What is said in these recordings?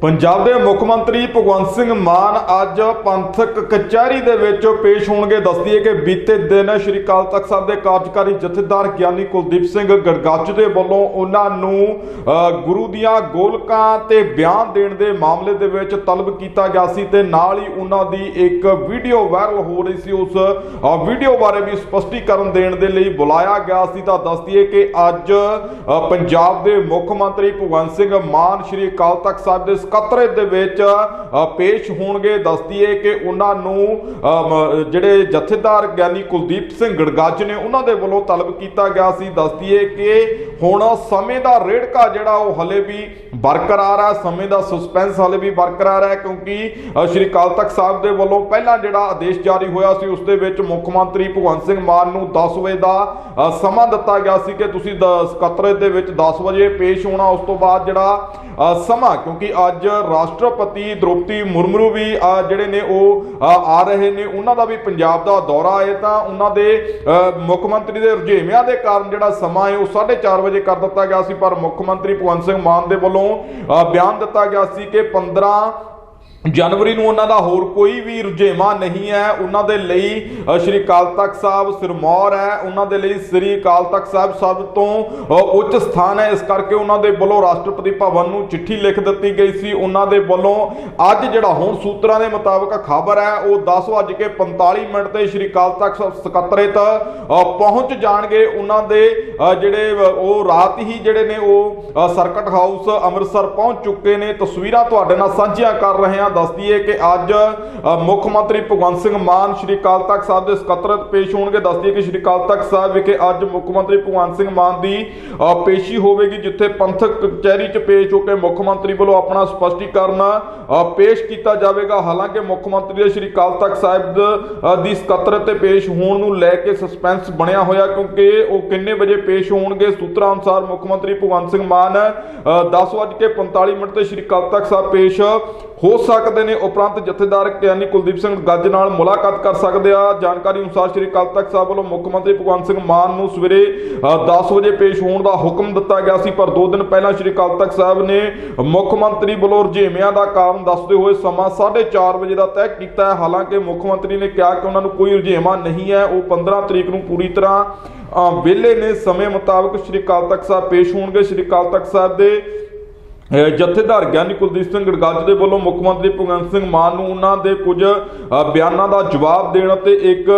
ਪੰਜਾਬ ਦੇ ਮੁੱਖ ਮੰਤਰੀ ਭਗਵੰਤ ਸਿੰਘ ਮਾਨ ਅੱਜ ਪੰਥਕ ਕਚਹਿਰੀ ਦੇ ਵਿੱਚ ਪੇਸ਼ ਹੋਣਗੇ। ਦੱਸਦੀਏ ਕਿ ਬੀਤੇ ਦਿਨ ਸ਼੍ਰੀ ਅਕਾਲ ਤਖਤ ਸਾਹਿਬ ਦੇ ਕਾਰਜਕਾਰੀ ਜਥੇਦਾਰ ਗਿਆਨੀ ਕੁਲਦੀਪ ਸਿੰਘ ਗੜਗੱਜ ਦੇ ਵੱਲੋਂ ਉਹਨਾਂ ਨੂੰ ਗੁਰੂ ਦੀਆਂ ਗੋਲਕਾਂ ਤੇ ਬਿਆਨ ਦੇਣ ਦੇ ਮਾਮਲੇ ਦੇ ਵਿੱਚ ਤਲਬ ਕੀਤਾ ਗਿਆ ਸੀ ਤੇ ਨਾਲ ਹੀ ਉਹਨਾਂ ਦੀ ਇੱਕ ਵੀਡੀਓ ਵਾਇਰਲ ਹੋ ਰਹੀ ਸੀ। ਉਸ ਵੀਡੀਓ ਬਾਰੇ ਵੀ ਸਪਸ਼ਟੀਕਰਨ ਦੇਣ ਦੇ ਲਈ ਬੁਲਾਇਆ ਗਿਆ ਸੀ। ਤਾਂ ਦੱਸਦੀਏ ਕਿ ਅੱਜ ਪੰਜਾਬ ਦੇ ਮੁੱਖ ਮੰਤਰੀ ਭਗਵੰਤ ਸਿੰਘ ਮਾਨ ਸ਼੍ਰੀ ਅਕਾਲ ਤਖਤ ਸਾਹਿਬ ਦੇ ਸਕੱਤਰੇਤ ਦੇ ਵਿੱਚ ਪੇਸ਼ ਹੋਣਗੇ ਦੱਸਦੀਏ ਕਿ ਉਹਨਾਂ ਨੂੰ ਅ, ਜਿਹੜੇ ਜਥੇਦਾਰ ਗਿਆਨੀ ਕੁਲਦੀਪ ਸਿੰਘ ਗੜਗੱਜ ਨੇ ਉਹਨਾਂ ਦੇ ਵੱਲੋਂ ਤਲਬ ਕੀਤਾ ਗਿਆ ਸੀ। ਦੱਸਦੀਏ ਕਿ ਹੁਣ ਸਮੇਂ ਦਾ ਰੇੜਕਾ ਜਿਹੜਾ ਉਹ ਹਲੇ ਵੀ ਬਰਕਰਾਰ ਹੈ ਸਮੇਂ ਦਾ ਸਸਪੈਂਸ ਹਲੇ ਵੀ ਬਰਕਰਾਰ ਹੈ ਕਿਉਂਕਿ ਸ਼੍ਰੀ ਅਕਾਲ ਤਖਤ ਸਾਹਿਬ ਦੇ ਵੱਲੋਂ ਪਹਿਲਾਂ ਜਿਹੜਾ ਆਦੇਸ਼ ਜਾਰੀ ਹੋਇਆ ਸੀ ਉਸ ਦੇ ਵਿੱਚ ਮੁੱਖ ਮੰਤਰੀ ਭਗਵੰਤ ਸਿੰਘ ਮਾਨ ਨੂੰ 10 ਵਜੇ ਦਾ ਸਮਾਂ ਦਿੱਤਾ ਗਿਆ ਸੀ ਕਿ ਤੁਸੀਂ ਦ- ਸਕੱਤਰੇਤ ਦੇ ਵਿੱਚ 10 ਵਜੇ ਪੇਸ਼ ਹੋਣਾ ਉਸ ਤੋਂ ਬਾਅਦ ਜਿਹੜਾ ਅ, ਸਮਾਂ ਕਿਉਂਕਿ ਅੱਜ ਰਾਸ਼ਟਰਪਤੀ ਦ੍ਰੋਪਦੀ ਮੁਰਮੂ ਵੀ ਜਿਹੜੇ ਨੇ ਉਹ ਆ ਰਹੇ ਨੇ। ਉਹਨਾਂ ਦਾ ਵੀ ਪੰਜਾਬ ਦਾ ਦੌਰਾ ਹੈ ਤਾਂ ਉਹਨਾਂ ਦੇ ਅ, ਮੁੱਖ ਮੰਤਰੀ ਦੇ ਰੁਝੇਵਿਆਂ ਦੇ ਕਾਰਨ ਜਿਹੜਾ ਸਮਾਂ ਹੈ ਉਹ 4:30 ਵਜੇ ਕਰ ਦਿੱਤਾ ਗਿਆ ਸੀ ਪਰ ਮੁੱਖ ਮੰਤਰੀ ਭਗਵੰਤ ਸਿੰਘ ਮਾਨ ਦੇ ਵੱਲੋਂ ਅ, ਬਿਆਨ ਦਿੱਤਾ ਗਿਆ ਸੀ ਕਿ 15 ਜਨਵਰੀ ਨੂੰ ਉਹਨਾਂ ਦਾ ਹੋਰ ਕੋਈ ਵੀ ਰੁਝੇਵਾਂ ਨਹੀਂ ਹੈ। ਉਹਨਾਂ ਦੇ ਲਈ ਸ਼੍ਰੀ ਅਕਾਲ ਤਖਤ ਸਾਹਿਬ ਸਿਰਮੌਰ ਹੈ। ਉਹਨਾਂ ਦੇ ਲਈ ਸ਼੍ਰੀ ਅਕਾਲ ਤਖਤ ਸਾਹਿਬ ਸਭ ਤੋਂ ਉੱਚ ਸਥਾਨ ਹੈ। ਇਸ ਕਰਕੇ ਉਹਨਾਂ ਦੇ ਵੱਲੋਂ ਰਾਸ਼ਟਰਪਤੀ ਭਵਨ ਨੂੰ ਚਿੱਠੀ ਲਿਖ ਦਿੱਤੀ ਗਈ ਸੀ। ਉਹਨਾਂ ਦੇ ਵੱਲੋਂ ਅੱਜ ਜਿਹੜਾ ਹੁਣ ਸੂਤਰਾਂ ਦੇ ਮੁਤਾਬਕ ਖਬਰ ਹੈ, ਉਹ 10:45 ਮਿੰਟ ਤੇ ਸ਼੍ਰੀ ਅਕਾਲ ਤਖਤ ਸਾਹਿਬ ਸਕੱਤਰੇਤ ਪਹੁੰਚ ਜਾਣਗੇ। ਉਹਨਾਂ ਦੇ ਜਿਹੜੇ ਉਹ ਰਾਤ ਹੀ ਜਿਹੜੇ ਨੇ ਉਹ ਸਰਕਟ ਹਾਊਸ ਅੰਮ੍ਰਿਤਸਰ ਪਹੁੰਚ ਚੁੱਕੇ ਨੇ। ਤਸਵੀਰਾਂ ਤੁਹਾਡੇ ਨਾਲ ਸਾਂਝੀਆਂ ਕਰ ਰਹੇ ਹਾਂ। ਦੱਸਦੀ ਹੈ ਕਿ ਅੱਜ ਮੁੱਖ ਮੰਤਰੀ ਭਗਵੰਤ ਸਿੰਘ ਮਾਨ ਸ਼੍ਰੀ ਅਕਾਲ ਤਖਤ ਸਾਹਿਬ ਦੇ ਸਕੱਤਰਤ ਪੇਸ਼ ਹੋਣਗੇ। ਦੱਸਦੀ ਹੈ ਕਿ ਸ਼੍ਰੀ ਅਕਾਲ ਤਖਤ ਸਾਹਿਬ ਵਿਖੇ ਅੱਜ ਮੁੱਖ ਮੰਤਰੀ ਭਗਵੰਤ ਸਿੰਘ ਮਾਨ ਦੀ ਪੇਸ਼ੀ ਹੋਵੇਗੀ, ਜਿੱਥੇ ਪੰਥਕ ਕਚਹਿਰੀ 'ਚ ਪੇਸ਼ ਹੋ ਕੇ ਮੁੱਖ ਮੰਤਰੀ ਵੱਲੋਂ ਆਪਣਾ ਸਪਸ਼ਟੀਕਰਨ ਪੇਸ਼ ਕੀਤਾ ਜਾਵੇਗਾ। ਹਾਲਾਂਕਿ ਮੁੱਖ ਮੰਤਰੀ ਦੇ ਸ਼੍ਰੀ ਅਕਾਲ ਤਖਤ ਸਾਹਿਬ ਦੀ ਸਕੱਤਰਤ ਤੇ ਪੇਸ਼ ਹੋਣ ਨੂੰ ਲੈ ਕੇ ਸਸਪੈਂਸ ਬਣਿਆ ਹੋਇਆ, ਕਿਉਂਕਿ ਉਹ ਕਿੰਨੇ ਵਜੇ ਪੇਸ਼ ਹੋਣਗੇ ਸੂਤਰਾਂ ਅਨੁਸਾਰ ਮੁੱਖ ਮੰਤਰੀ ਭਗਵੰਤ ਸਿੰਘ ਮਾਨ 10:45 ਮਿੰਟ ਤੇ ਸ਼੍ਰੀ ਅਕਾਲ ਤਖਤ ਸਾਹਿਬ ਪੇਸ਼ ਹੋ ਸਕਦੇ ਨੇ ਉਪਰੰਤ ਜਥੇਦਾਰ ਗਿਆਨੀ ਕੁਲਦੀਪ ਸਿੰਘ ਗੱਜ ਨਾਲ ਮੁਲਾਕਾਤ ਕਰ ਸਕਦੇ ਆ। ਜਾਣਕਾਰੀ ਅਨੁਸਾਰ ਸ਼੍ਰੀ ਅਕਾਲ ਤਖਤ ਸਾਹਿਬ ਵੱਲੋਂ ਮੁੱਖ ਮੰਤਰੀ ਭਗਵੰਤ ਸਿੰਘ ਮਾਨ ਨੂੰ ਸਵੇਰੇ 10 ਵਜੇ ਪੇਸ਼ ਹੋਣ ਦਾ ਹੁਕਮ ਦਿੱਤਾ ਗਿਆ ਸੀ, ਪਰ 2 ਦਿਨ ਪਹਿਲਾਂ ਸ਼੍ਰੀ ਅਕਾਲ ਤਖਤ ਸਾਹਿਬ ਨੇ ਮੁੱਖ ਮੰਤਰੀ ਵੱਲੋਂ ਰੁਝੇਵਿਆਂ ਦਾ ਕਾਰਨ ਦੱਸਦੇ ਹੋਏ ਸਮਾਂ 4:30 ਵਜੇ ਦਾ ਤੈਅ ਕੀਤਾ ਹੈ। ਹਾਲਾਂਕਿ ਮੁੱਖ ਮੰਤਰੀ ਨੇ ਕਿਹਾ ਕਿ ਉਹਨਾਂ ਨੂੰ ਕੋਈ ਰੁਝੇਵਾਂ ਨਹੀਂ ਹੈ। ਉਹ 15 ਤਰੀਕ ਨੂੰ ਪੂਰੀ ਤਰ੍ਹਾਂ ਵਿਹਲੇ ਨੇ। ਸਮੇਂ ਮੁਤਾਬਕ ਸ਼੍ਰੀ ਅਕਾਲ ਤਖਤ ਸਾਹਿਬ ਪੇਸ਼ ਹੋਣਗੇ। ਸ਼੍ਰੀ ਅਕਾਲ ਤਖਤ ਸਾਹਿਬ ਦੇ ਜਥੇਦਾਰ ਗਿਆਨੀ ਕੁਲਦੀਪ ਸਿੰਘ ਗੜਗੱਜ ਦੇ ਵੱਲੋਂ ਮੁੱਖ ਮੰਤਰੀ ਭਗਵੰਤ ਸਿੰਘ ਮਾਨ ਨੂੰ ਉਹਨਾਂ ਦੇ ਕੁਝ ਬਿਆਨਾਂ ਦਾ ਜਵਾਬ ਦੇਣ ਅਤੇ ਇੱਕ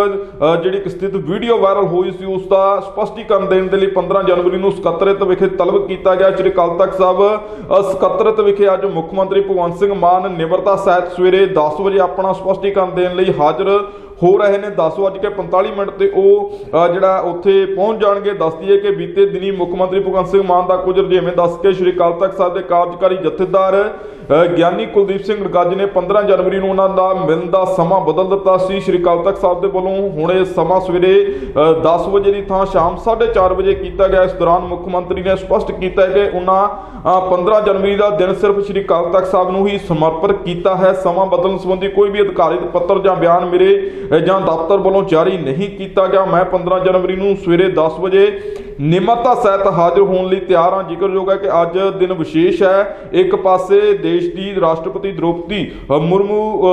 ਜਿਹੜੀ ਇੱਕ ਵੀਡੀਓ ਵਾਇਰਲ ਹੋਈ ਸੀ ਉਸ ਦਾ ਸਪਸ਼ਟੀਕਰਨ ਦੇਣ ਦੇ ਲਈ 15 ਜਨਵਰੀ ਨੂੰ ਸਕੱਤਰੇਤ ਵਿਖੇ ਤਲਬ ਕੀਤਾ ਗਿਆ। ਸ਼੍ਰੀ ਅਕਾਲ ਤਖਤ ਸਾਹਿਬ ਅਹ, ਸਕੱਤਰੇਤ ਵਿਖੇ ਅੱਜ ਮੁੱਖ ਮੰਤਰੀ ਭਗਵੰਤ ਸਿੰਘ ਮਾਨ ਨਿਮਰਤਾ ਸਹਿਤ ਸਵੇਰੇ 10 ਵਜੇ ਆਪਣਾ ਸਪਸ਼ਟੀਕਰਨ ਦੇਣ ਲਈ ਹਾਜ਼ਰ ਹੋ ਰਹੇ ਨੇ। 10:45 ਮਿੰਟ ਤੇ ਉਹ ਜਿਹੜਾ ਉੱਥੇ ਪਹੁੰਚ ਜਾਣਗੇ। ਦੱਸਦੀ ਹੈ ਕਿ ਬੀਤੇ ਦਿਨੀ ਮੁੱਖ ਮੰਤਰੀ ਭਗਵੰਤ ਸਿੰਘ ਮਾਨ ਦਾ ਕੁਝ ਰੁਝੇਵੇਂ ਦੱਸ ਕੇ ਸ਼੍ਰੀ ਅਕਾਲ ਤਖਤ ਸਾਹਿਬ ਦੇ ਕਾਰਜਕਾਰੀ ਜਥੇਦਾਰ ਗਿਆਨੀ ਕੁਲਦੀਪ ਸਿੰਘ ਗੱਜ ਨੇ 15 ਜਨਵਰੀ ਨੂੰ ਉਹਨਾਂ ਦਾ ਮਿਲਣ ਦਾ ਸਮਾਂ ਬਦਲ ਦਿੱਤਾ ਸੀ। ਸ਼੍ਰੀ ਅਕਾਲ ਤਖਤ ਸਾਹਿਬ ਦੇ ਵੱਲੋਂ ਹੁਣ ਇਹ ਸਮਾਂ ਸਵੇਰੇ ਅ, 10 ਵਜੇ ਦੀ ਥਾਂ ਸ਼ਾਮ 4:30 ਵਜੇ ਕੀਤਾ ਗਿਆ। ਇਸ ਦੌਰਾਨ ਮੁੱਖ ਮੰਤਰੀ ਨੇ ਸਪਸ਼ਟ ਕੀਤਾ ਕਿ ਉਹਨਾਂ ਅ, 15 ਜਨਵਰੀ ਦਾ ਦਿਨ ਸਿਰਫ ਸ਼੍ਰੀ ਅਕਾਲ ਤਖਤ ਸਾਹਿਬ ਨੂੰ ਹੀ ਸਮਰਪਿਤ ਕੀਤਾ ਹੈ। ਸਮਾਂ ਬਦਲਣ ਸੰਬੰਧੀ ਕੋਈ ਵੀ ਅਧਿਕਾਰਿਤ ਪੱਤਰ ਜਾਂ ਬਿਆਨ ਮੇਰੇ ਜਾਂ ਦਫ਼ਤਰ ਵੱਲੋਂ ਜਾਰੀ ਨਹੀਂ ਕੀਤਾ ਗਿਆ। ਮੈਂ 15 ਜਨਵਰੀ ਨੂੰ ਸਵੇਰੇ 10 ਵਜੇ ਨਿਮਰਤਾ ਸਹਿਤ ਹਾਜ਼ਰ ਹੋਣ ਲਈ ਤਿਆਰ ਹਾਂ। ਜ਼ਿਕਰਯੋਗ ਹੈ ਕਿ ਅੱਜ ਦਿਨ ਵਿਸ਼ੇਸ਼ ਹੈ। ਇੱਕ ਪਾਸੇ ਦੇਸ਼ ਦੀ ਰਾਸ਼ਟਰਪਤੀ ਦ੍ਰੋਪਦੀ ਮੁਰਮੂ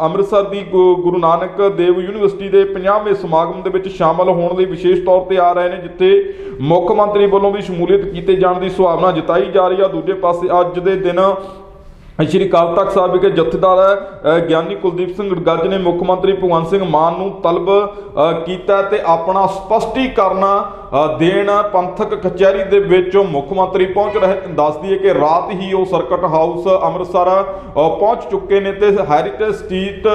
ਅੰਮ੍ਰਿਤਸਰ ਦੀ ਗੁ- ਗੁਰੂ ਨਾਨਕ ਦੇਵ ਯੂਨੀਵਰਸਿਟੀ ਦੇ 50ਵੇਂ ਸਮਾਗਮ ਦੇ ਵਿੱਚ ਸ਼ਾਮਲ ਹੋਣ ਲਈ ਵਿਸ਼ੇਸ਼ ਤੌਰ ਤੇ ਆ ਰਹੇ ਨੇ, ਜਿੱਥੇ ਮੁੱਖ ਮੰਤਰੀ ਵੱਲੋਂ ਵੀ ਸ਼ਮੂਲੀਅਤ ਕੀਤੇ ਜਾਣ ਦੀ ਸੁਭਾਵਨਾ ਜਤਾਈ ਜਾ ਰਹੀ ਹੈ ਦੂਜੇ ਪਾਸੇ ਅੱਜ ਦੇ ਦਿਨ ਸ਼੍ਰੀ ਅਕਾਲ ਤਖਤ ਸਾਹਿਬ ਵਿਖੇ ਜਥੇਦਾਰ ਗਿਆਨੀ ਕੁਲਦੀਪ ਸਿੰਘ ਗੱਜ ਨੇ ਮੁੱਖ ਮੰਤਰੀ ਭਗਵੰਤ ਸਿੰਘ ਮਾਨ ਨੂੰ ਤਲਬ ਅ, ਕੀਤਾ ਤੇ ਆਪਣਾ ਸਪਸ਼ਟੀਕਰਨ ਦੇਣ ਪੰਥਕ ਕਚਹਿਰੀ ਦੇ ਵਿੱਚ ਮੁੱਖ ਮੰਤਰੀ ਪਹੁੰਚ ਰਹੇ ਦੱਸਦੀ ਹੈ ਕਿ ਰਾਤ ਹੀ ਉਹ ਸਰਕਟ ਹਾਊਸ ਅੰਮ੍ਰਿਤਸਰ ਪਹੁੰਚ ਚੁੱਕੇ ਨੇ ਤੇ ਹੈਰੀਟੇਜ ਸਟਰੀਟ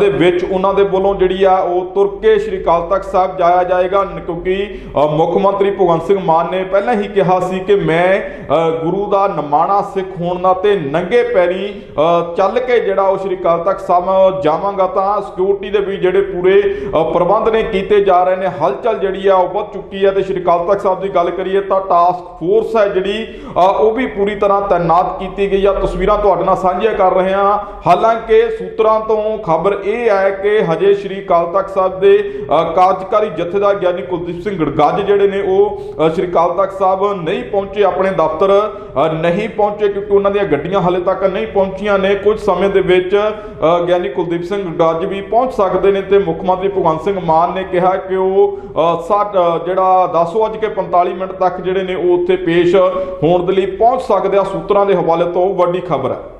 ਦੇ ਵਿੱਚ ਉਹਨਾਂ ਦੇ ਵੱਲੋਂ ਜਿਹੜੀ ਆ ਉਹ ਤੁਰ ਕੇ ਸ਼੍ਰੀ ਅਕਾਲ ਤਖਤ ਸਾਹਿਬ ਜਾਇਆ ਜਾਏਗਾ। ਕਿਉਂਕਿ ਮੁੱਖ ਮੰਤਰੀ ਭਗਵੰਤ ਸਿੰਘ ਮਾਨ ਨੇ ਪਹਿਲਾਂ ਹੀ ਕਿਹਾ ਸੀ ਕਿ ਮੈਂ ਗੁਰੂ ਦਾ ਨਮਾਣਾ ਸਿੱਖ ਹੋਣ ਦਾ ਤੇ ਨੰਗੇ ਪੈਰੀ ਚੱਲ ਕੇ ਜਿਹੜਾ ਉਹ ਸ਼੍ਰੀ ਅਕਾਲ ਤਖਤ ਸਾਹਿਬ ਜਾਵਾਂਗਾ ਤਾਂ ਸਿਕਿਉਰਿਟੀ ਦੇ ਵੀ ਜਿਹੜੇ ਪੂਰੇ ਪ੍ਰਬੰਧ ਨੇ ਕੀਤੇ ਜਾ ਰਹੇ ਨੇ। ਹਲਚਲ ਜਿਹੜੀ ਆ ਉਹ ਵੱਧ ਚੁੱਕੀ ਹੈ ਤੇ ਸ਼੍ਰੀ ਅਕਾਲ ਤਖਤ ਸਾਹਿਬ ਦੀ ਗੱਲ ਕਰੀਏ ਤਾਂ ਟਾਸਕ ਫੋਰਸ ਹੈ ਜਿਹੜੀ ਉਹ ਵੀ ਪੂਰੀ ਤਰ੍ਹਾਂ ਤਾਇਨਾਤ ਕੀਤੀ ਗਈ ਆ। ਤਸਵੀਰਾਂ ਤੁਹਾਡੇ ਨਾਲ ਸਾਂਝੀਆਂ ਕਰ ਰਹੇ ਹਾਂ। ਹਾਲਾਂਕਿ ਸੂਤਰਾਂ ਤੋਂ ਖਬਰ ਇਹ ਹੈ ਕਿ ਹਜੇ ਸ਼੍ਰੀ ਅਕਾਲ ਤਖਤ ਸਾਹਿਬ ਦੇ ਕਾਰਜਕਾਰੀ ਜਥੇਦਾਰ ਗਿਆਨੀ ਕੁਲਦੀਪ ਸਿੰਘ ਗੜਗਾਜ ਜਿਹੜੇ ਨੇ ਉਹ ਸ਼੍ਰੀ ਅਕਾਲ ਤਖਤ ਸਾਹਿਬ ਨਹੀਂ ਪਹੁੰਚੇ, ਆਪਣੇ ਦਫ਼ਤਰ ਨਹੀਂ ਪਹੁੰਚੇ ਕਿਉਂਕਿ ਉਹਨਾਂ ਦੀਆਂ ਗੱਡੀਆਂ ਹਾਲੇ ਤੱਕ ਨਹੀਂ ਪਹੁੰਚੀਆਂ ਨੇ। ਕੁਝ ਸਮੇਂ ਦੇ ਵਿੱਚ ਗਿਆਨੀ ਕੁਲਦੀਪ ਸਿੰਘ ਗੜਗਾਜ ਵੀ ਪਹੁੰਚ ਸਕਦੇ ਨੇ ਤੇ ਮੁੱਖ ਮੰਤਰੀ ਭਗਵੰਤ ਸਿੰਘ ਮਾਨ ਨੇ ਕਿਹਾ ਕਿ ਉਹ ਜਿਹੜਾ 10 ਵਜ ਕੇ 45 ਮਿੰਟ ਤੱਕ ਜਿਹੜੇ ਨੇ ਉਹ ਉੱਥੇ ਪੇਸ਼ ਹੋਣ ਦੇ ਲਈ ਪਹੁੰਚ ਸਕਦੇ ਆ। ਸੂਤਰਾਂ ਦੇ ਹਵਾਲੇ ਤੋਂ ਵੱਡੀ ਖਬਰ ਹੈ।